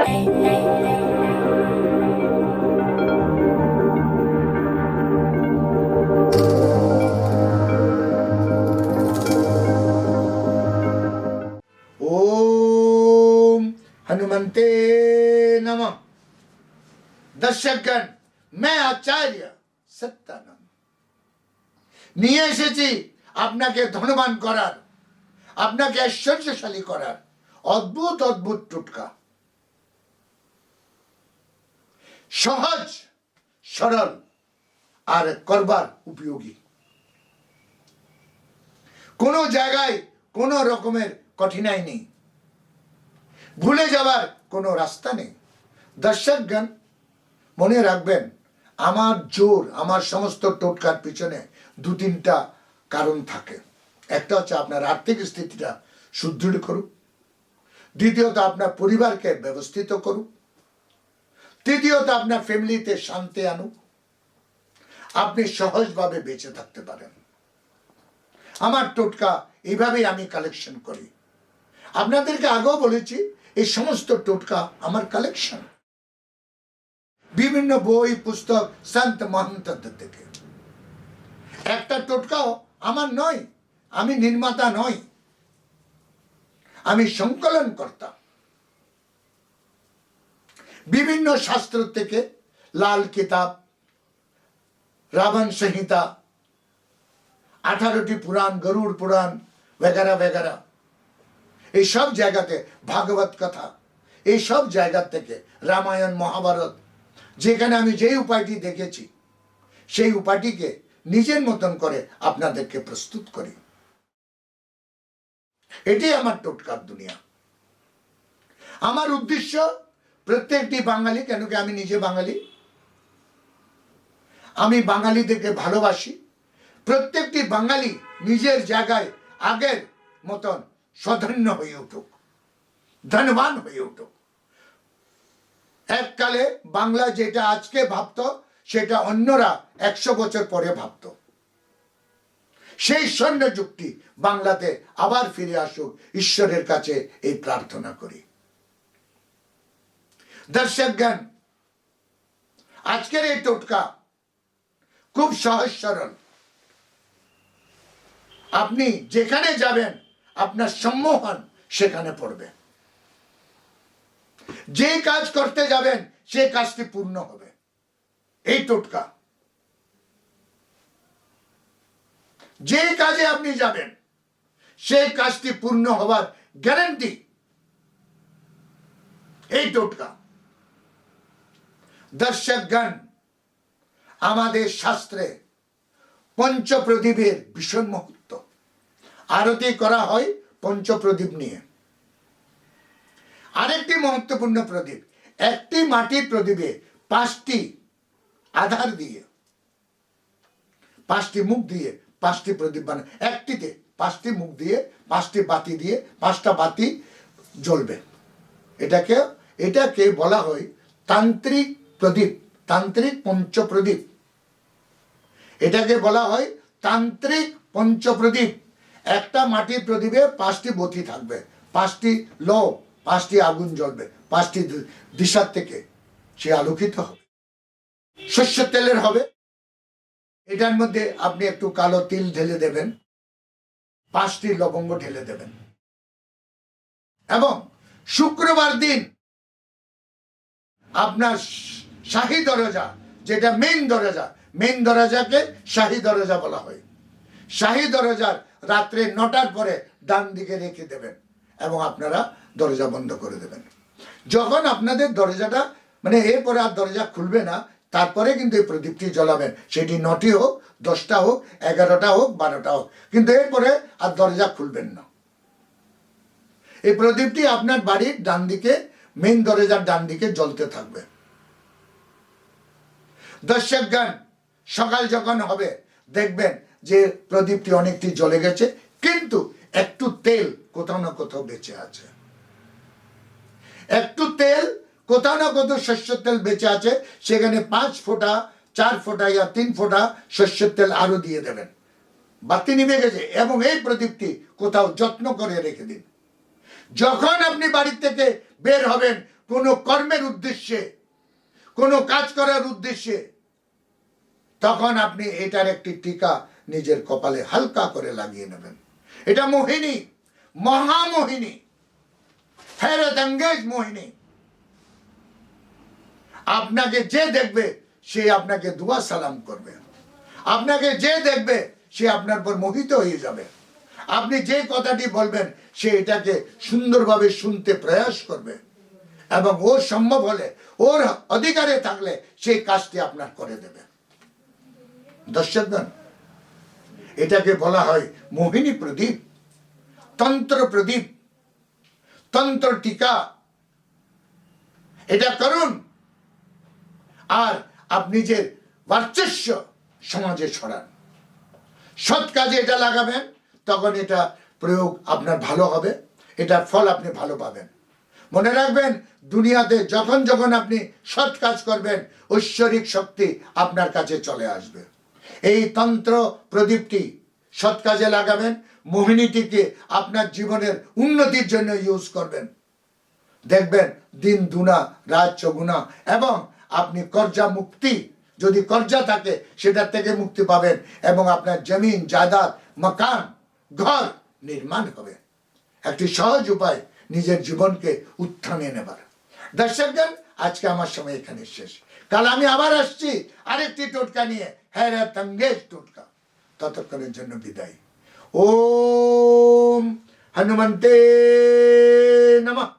ओम हनुमंते नमः দর্শকগণ मैं আচার্য সত্যানন্দ নিয়ে এসেছি আপনাকে ধনবান করার আপনাকে ঐশ্বর্যশালী করার অদ্ভুত অদ্ভুত টুটকা সহজ, সরল আর করবার উপযোগী। কোনো জায়গায় কোনো রকমের কঠিনাই নেই। ভুলে যাবার কোনো রাস্তা নেই। দর্শকগণ, মনে রাখবেন, আমার জোর, আমার সমস্ত টোটকার পিছনে দু তিনটা কারণ থাকে। একটা হচ্ছে আপনার আর্থিক স্থিতিটা সুদৃঢ় করুক। দ্বিতীয়ত, আপনার পরিবারকে ব্যবস্থিত করুক। তৃতীয়ত আপনার ফ্যামিলিতে শান্তি আনুক। আপনি সহজভাবে বেঁচে থাকতে পারেন। আমার টোটকা, এইভাবেই আমি কালেকশন করি। আপনাদেরকে আগেও বলেছি, এই সমস্ত টোটকা আমার কালেকশন বিভিন্ন বই, পুস্তক সন্ত মহন্তদের থেকে। একটা টোটকাও আমার নয়, আমি নির্মাতা নই। আমি সংকলন করতাম বিভিন্ন শাস্ত্র থেকে লাল কিতাব, রাবণ সংহিতা, আঠারোটি পুরাণ, গরুড় পুরাণ বেগারা বেগারা এই সব জায়গাতে ভাগবত কথা, এই সব জায়গা থেকে রামায়ণ, মহাভারত, যেখানে আমি যেই উপায়টি দেখেছি, সেই উপায়টিকে নিজের মতন করে আপনাদেরকে প্রস্তুত করি। এটাই আমার টোটকার দুনিয়া। আমার উদ্দেশ্য প্রত্যেকটি বাঙালি, কেন কি আমি নিজে বাঙালি? আমি বাঙালিদেরকে ভালোবাসি। প্রত্যেকটি বাঙালি নিজের জায়গায় আগের মতন সধন্য হয়ে উঠুক, ধনবান হয়ে উঠুক। এককালে বাংলা যেটা আজকে ভাবত, সেটা অন্যরা একশো বছর পরে ভাবত। সেই স্বর্ণ যুক্তি বাংলাতে আবার ফিরে আসুক, ঈশ্বরের কাছে এই প্রার্থনা করি। দর্শক জ্ঞান আজকের এই টোটকা খুব সহজ সরল। আপনি যেখানে যাবেন, আপনার সম্মোহন সেখানে পড়বে। যে কাজ করতে যাবেন, সে কাজটি পূর্ণ হবে। এই টোটকা। যে কাজে আপনি যাবেন সেই কাজটি পূর্ণ হবার গ্যারান্টি এই টোটকা। দর্শকগণ, আমাদের শাস্ত্রে পঞ্চপ্রদীপের ভীষণ মুহূর্ত আরতি করা হয় পঞ্চপ্রদীপ নিয়ে। আরেকটি মহত্বপূর্ণ প্রদীপ, একটি মাটির প্রদীপে পাঁচটি আধার দিয়ে, পাঁচটি মুখ দিয়ে পাঁচটি প্রদীপ বানায়। একটিতে পাঁচটি মুখ দিয়ে, পাঁচটি বাতি দিয়ে, পাঁচটা বাতি জ্বলবে। এটাকে এটাকে বলা হয় তান্ত্রিক প্রদীপ, তান্ত্রিক পঞ্চপ্রদীপ। এটাকে বলা হয় তান্ত্রিক পঞ্চপ্রদীপ। একটা মাটির প্রদীপে পাঁচটি বতি থাকবে। পাঁচটি লো পাঁচটি আগুন জ্বলবে। পাঁচটি দিশার থেকে সে আলোকিত হবে। শস্য তেলের হবে। এটার মধ্যে আপনি একটু কালো তিল ঢেলে দেবেন। পাঁচটি লবঙ্গ ঢেলে দেবেন। এবং শুক্রবার দিন আপনার শাহী দরজা, যেটা মেন দরজা মেন দরজাকে শাহী দরজা বলা হয়। শাহী দরজার রাত্রে নটার পরে ডান দিকে রেখে দেবেন এবং আপনারা দরজা বন্ধ করে দেবেন। যখন আপনাদের দরজাটা মানে এরপরে আর দরজা খুলবে না, তারপরে কিন্তু এই প্রদীপটি জ্বলাবেন। সেটি নটি হোক, দশটা হোক, এগারোটা হোক, বারোটা হোক, কিন্তু এরপরে আর দরজা খুলবেন না। এই প্রদীপটি আপনার বাড়ির ডান দিকে মেন দরজার ডান দিকে জ্বলতে থাকবে। দর্শক গান সকাল যখন হবে, দেখবেন যে প্রদীপটি অনেকটি জ্বলে গেছে, কিন্তু একটু তেল কোথাও না কোথাও বেঁচে আছে। একটু তেল কোথাও না কোথাও শস্যের তেল বেঁচে আছে, সেখানে পাঁচ ফোঁটা, চার ফোঁটা ইয়া তিন ফোঁটা শস্যের তেল আরও দিয়ে দেবেন। বাতি নিভে গেছে, এবং এই প্রদীপটি কোথাও যত্ন করে রেখে দিন। যখন আপনি বাড়ি থেকে বের হবেন, কোনো কর্মের উদ্দেশ্যে, কোনো কাজ করার উদ্দেশ্যে তখন আপনি এটার একটি টিকা নিজের কপালে হালকা করে লাগিয়ে নেবেন। এটা মোহিনী, মহামোহিনী হেরত অঙ্গেজ মোহিনী। আপনাকে যে দেখবে, সে আপনাকে দুয়া সালাম করবে। আপনাকে যে দেখবে, সে আপনার পর মোহিত হয়ে যাবে। আপনি যে কথাটি বলবেন, সে এটাকে সুন্দরভাবে শুনতে প্রয়াস করবে। এবং ওর সম্ভব হলে, ওর অধিকারে থাকলে সেই কাজটি আপনার করে দেবে। দর্শকগণ এটাকে বলা হয় মোহিনী প্রদীপ, তন্ত্র প্রদীপ, তন্ত্র টিকা। এটা করুন। আর আপনি যে বর্চস্ব সমাজে ছড়ান, সৎ কাজে এটা লাগাবেন, তখন এটা প্রয়োগ আপনার ভালো হবে, এটার ফল আপনি ভালো পাবেন। মনে রাখবেন, দুনিয়াতে যখন যখন আপনি সৎ কাজ করবেন, ঐশ্বরিক শক্তি আপনার কাছে চলে আসবে। এই তন্ত্র প্রদীপটি সৎ কাজে লাগাবেন, মোহিনীটিকে আপনার জীবনের উন্নতির জন্য ইউজ করবেন। দেখবেন দিন দুনা, রাত চগুনা, এবং আপনি কর্জা মুক্তি, যদি কর্জা থাকে, সেটার থেকে মুক্তি পাবেন, এবং আপনার জমিন জায়দাদ মকান, ঘর নির্মাণ হবে। একটি সহজ উপায় নিজের জীবনকে উত্থানে নেবার। দর্শকগণ, আজকে আমার সময় এখানে শেষ। কাল আমি আবার আসছি। আরেকটি টোটকা নিয়ে। হ্যাঁ তঙ্গেজ টোটকা। ততক্ষণের জন্য বিদায়। ওম হনুমন্তে নমঃ।